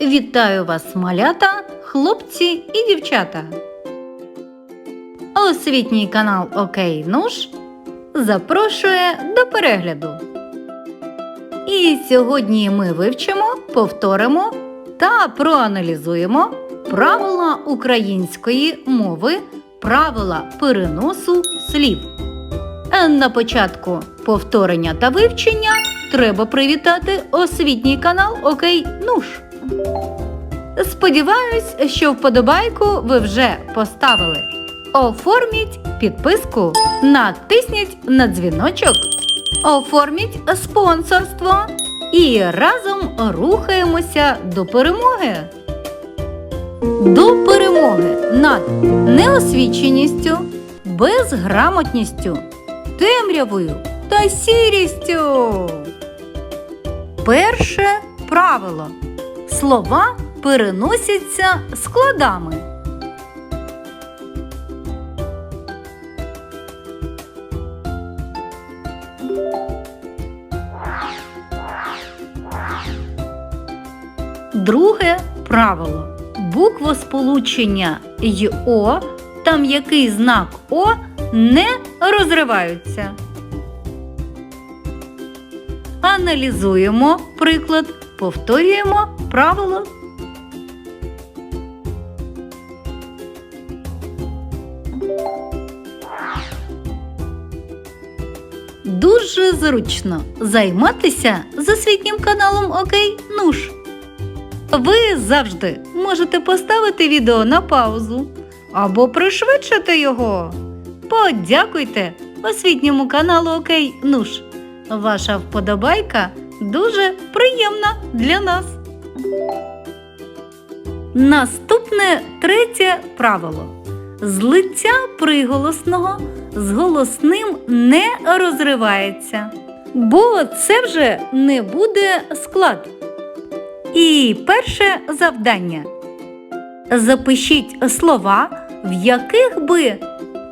Вітаю вас, малята, хлопці і дівчата. Освітній канал Окей Нуш запрошує до перегляду. І сьогодні ми вивчимо, повторимо та проаналізуємо правила української мови, правила переносу слів. Е, На початку повторення та вивчення треба привітати освітній канал Окей Нуш. Сподіваюсь, що вподобайку ви вже поставили. Оформіть підписку, натисніть на дзвіночок, оформіть спонсорство і разом рухаємося до перемоги. До перемоги над неосвіченістю, безграмотністю, темрявою та сірістю. Перше правило. Слова переносяться складами. Друге правило. Буквосполучення й О та м'який знак О не розриваються. Аналізуємо приклад, повторюємо правило. Дуже зручно займатися з освітнім каналом Окей Нуш. Ви завжди можете поставити відео на паузу або пришвидшити його. Подякуйте освітньому каналу Окей Нуш. Ваша вподобайка дуже приємна для нас. Наступне третє правило. Злиття приголосного з голосним не розривається, бо це вже не буде склад. І перше завдання. Запишіть слова, в яких би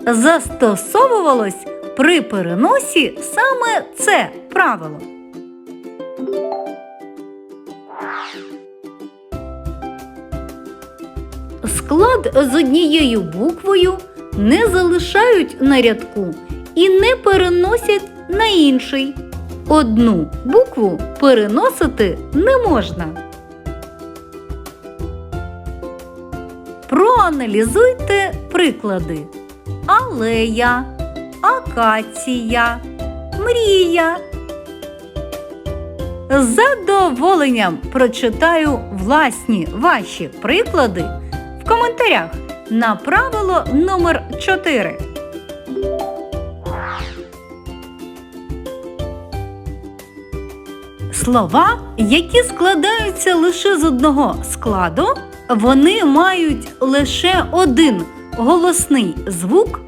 застосовувалось при переносі саме це правило. Склад з однією буквою не залишають на рядку і не переносять на інший. Одну букву переносити не можна. Проаналізуйте приклади: алея, акація, мрія. З задоволенням прочитаю власні ваші приклади в коментарях на правило номер 4. Слова, які складаються лише з одного складу, вони мають лише один голосний звук,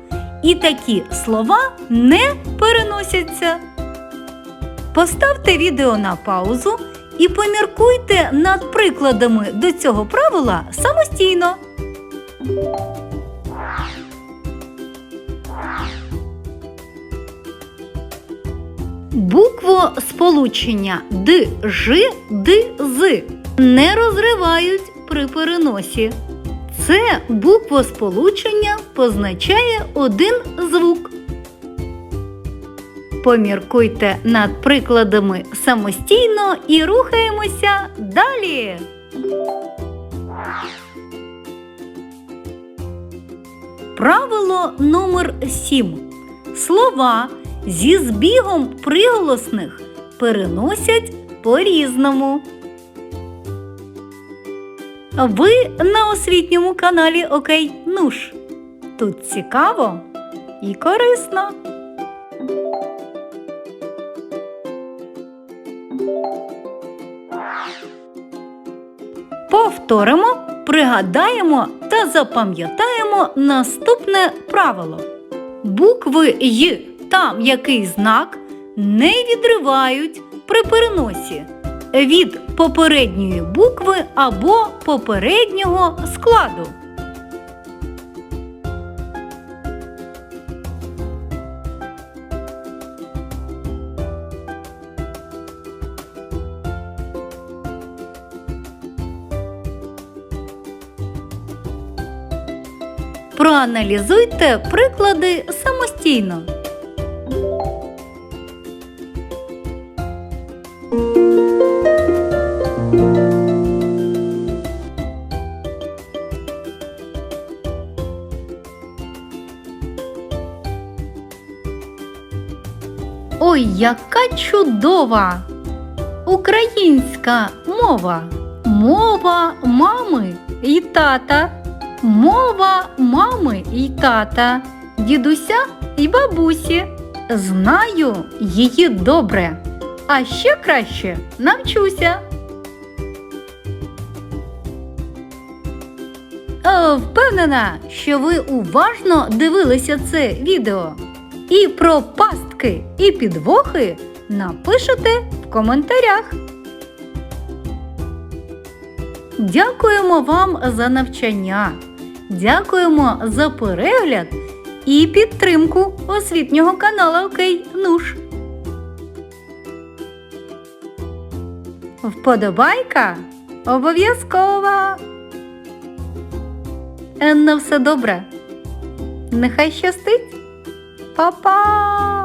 і такі слова не переносяться. Поставте відео на паузу і поміркуйте над прикладами до цього правила самостійно. Букву сполучення д, ж, д, з не розривають при переносі. Це буквосполучення позначає один звук. Поміркуйте над прикладами самостійно і рухаємося далі. Правило номер 7. Слова зі збігом приголосних переносять по-різному. Ви на освітньому каналі Окей Нуш. Тут цікаво і корисно. Повторимо, пригадаємо та запам'ятаємо наступне правило. Букви Й та м'який знак не відривають при переносі від попередньої букви або попереднього складу. Проаналізуйте приклади самостійно. Ой, яка чудова! Українська мова. Мова мами і тата. Мова мами і тата, дідуся і бабусі. Знаю її добре, а ще краще навчуся. Е, Впевнена, що ви уважно дивилися це відео. І про пастки і підвохи напишете в коментарях. Дякуємо вам за навчання. Дякуємо за перегляд і підтримку освітнього каналу Окей Нуш. Вподобайка обов'язкова. На все добре. Нехай щастить. Па-па!